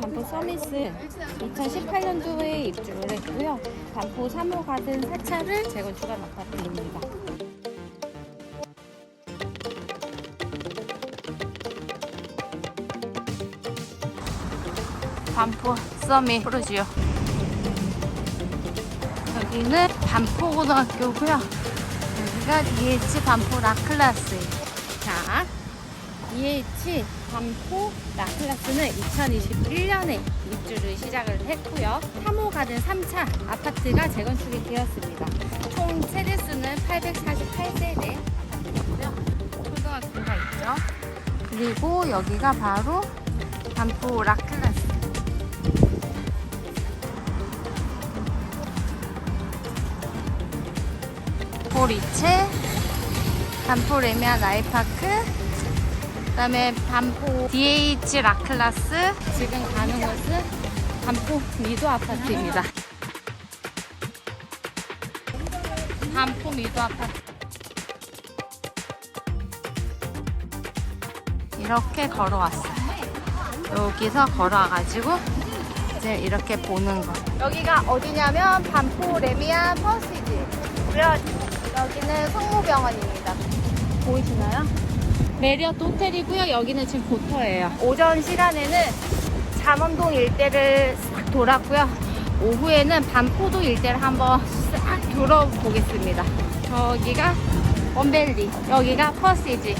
반포 서미스 2018년도에 입주를 했고요. 반포 3호 가든 4차를 재건축한 아파트입니다. 반포 서미 프로지오 여기는 반포고등학교고요. 여기가 DH 반포 라클라스예요. 자, DH 반포 라클라스는 2021년에 입주를 시작을 했고요. 3호 가든 3차 아파트가 재건축이 되었습니다. 총 세대수는 848세대 아파트고요. 초등학교가 있죠. 그리고 여기가 바로 반포 라클라스. 보리채, 반포 레미안 아이파크, 그다음에 반포 DH 라클라스. 지금 가는 곳은 반포 미도 아파트입니다. 반포 미도 아파트. 이렇게 걸어왔어요. 여기서 걸어와가지고 이제 이렇게 보는 거. 여기가 어디냐면 반포 레미안 퍼시지고요. 여기는 성모병원입니다. 보이시나요? 메리어트 호텔이고요. 여기는 지금 고터예요. 오전 시간에는 잠원동 일대를 싹 돌았고요. 오후에는 반포도 일대를 한번 싹 돌아보겠습니다. 저기가 원벨리, 여기가 퍼시지.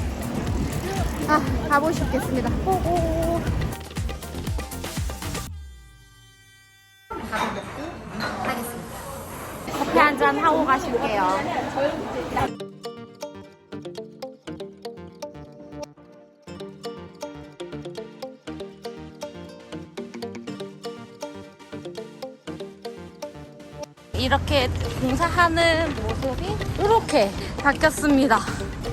아, 가보시겠습니다. 고고. 밥을 먹고 하겠습니다. 커피 한 잔 하고 가실게요. 이렇게 공사하는 모습이 이렇게 바뀌었습니다.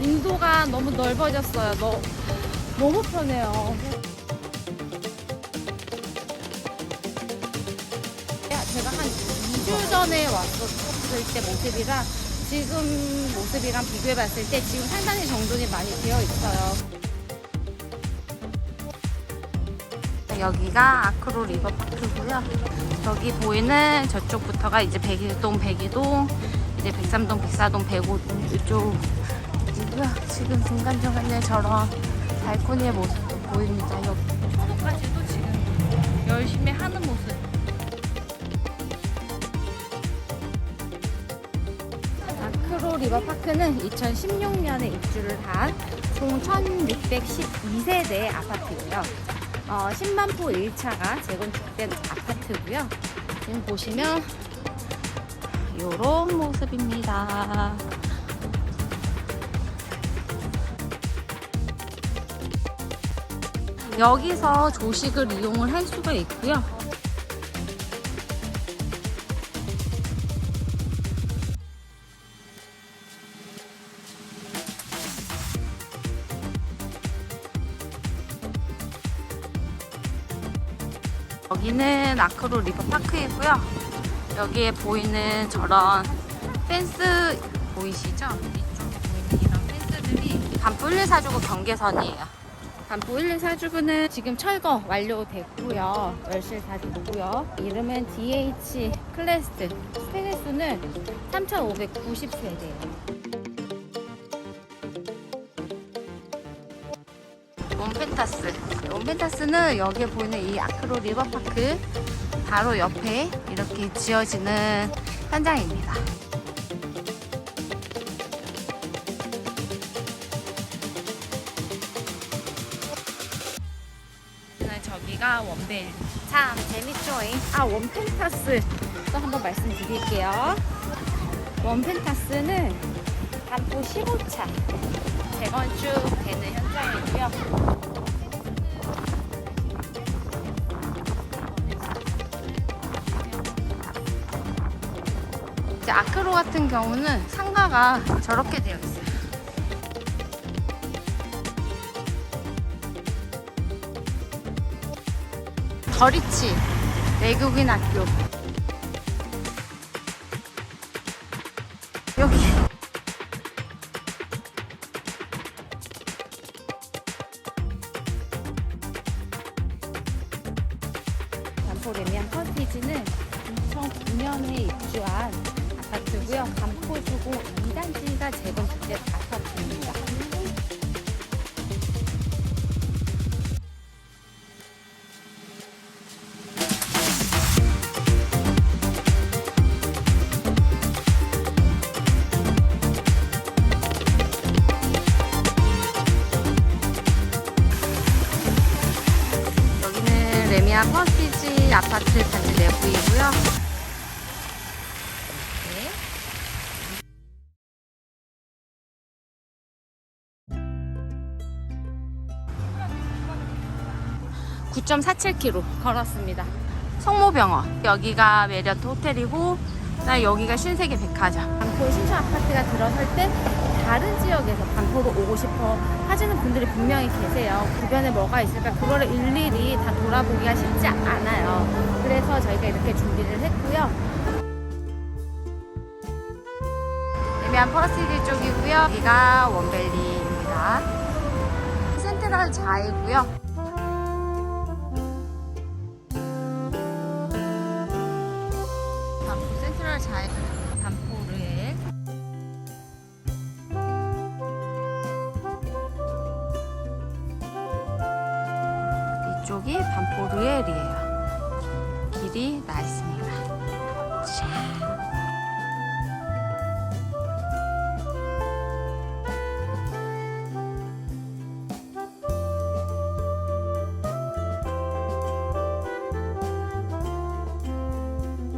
인도가 너무 넓어졌어요. 너, 너무 편해요. 제가 한 2주 전에 왔었을 때 모습이랑 지금 모습이랑 비교해 봤을 때 지금 상당히 정돈이 많이 되어 있어요. 여기가 아크로 리버파크고요. 저기 보이는 저쪽부터가 이제 백일동, 백이동, 이제 백삼동, 백사동, 백오동 이쪽이고요. 지금 중간중간에 저런 발코니의 모습도 보입니다. 여기까지도 지금 열심히 하는 모습. 아크로 리버파크는 2016년에 입주를 한 총 1612세대 아파트고요. 어, 10만포 1차가 재건축된 아파트고요. 지금 보시면 이런 모습입니다. 여기서 조식을 이용을 할 수가 있고요. 여기는 아크로 리버파크이고요. 여기에 보이는 저런 펜스 보이시죠? 이쪽에 보이는 이런 펜스들이 반포 114주구 경계선이에요. 반포 114주구는 지금 철거 완료됐고요. 열실 다 되고요. 이름은 DH 클래스트. 세대수는 3,590세대예요. 원펜타스. 원펜타스는 여기에 보이는 이 아크로 리버파크 바로 옆에 이렇게 지어지는 현장입니다. 저기가 원벨. 참 재밌죠잉. 아 원펜타스 또 한번 말씀드릴게요. 원펜타스는 반포 15차 재건축 되는 현 장이고요. 이제 아크로 같은 경우는 상가가 저렇게 되어 있어요. 거리치 외국인 학교 레미안 커티지는 2009년에 입주한 아파트고요. 반포 주공 2단지가 재건축된 아파트입니다. 내부이고요. 네. 9.47km 걸었습니다. 성모병원 여기가 메리어트 호텔이고 나 여기가 신세계 백화점. 반포 신촌 아파트가 들어설 때 다른 지역에서 반포로 오고 싶어 하시는 분들이 분명히 계세요. 주변에 뭐가 있을까 그거를 일일이 다 돌아보기가 쉽지 않아요. 그래서 저희가 이렇게 준비를 했고요. 레미안 퍼스티지 쪽이고요. 여기가 원벨리입니다. 센트럴 자이고요. 이쪽이 반포르엘이에요. 길이 나 있습니다. 자.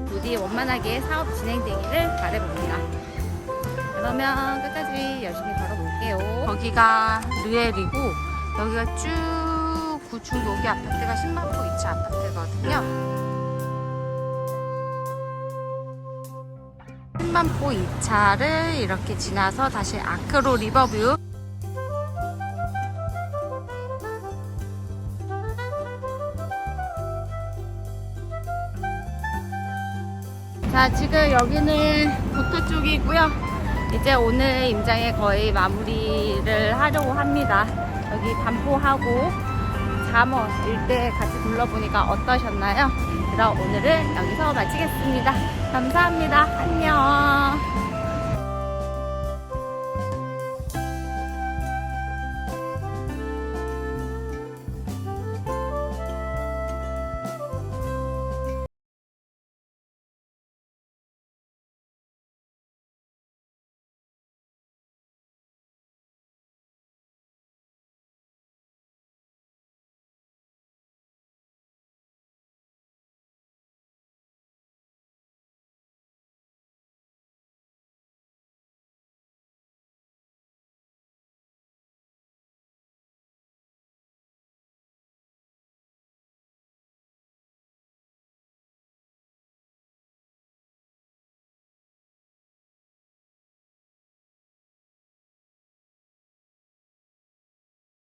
부디 원만하게 사업 진행되기를 바라봅니다. 그러면 끝까지 열심히 걸어볼게요. 거기가 르엘이고 여기가 쭉 로기 아파트가 10만포 2차 아파트거든요. 10만포 2차를 이렇게 지나서 다시 아크로 리버뷰 자, 지금 여기는 보터 쪽이고요. 이제 오늘 임장에 거의 마무리를 하려고 합니다. 여기 반포하고 잠원 일대 같이 둘러보니까 어떠셨나요? 그럼 오늘은 여기서 마치겠습니다. 감사합니다. 안녕.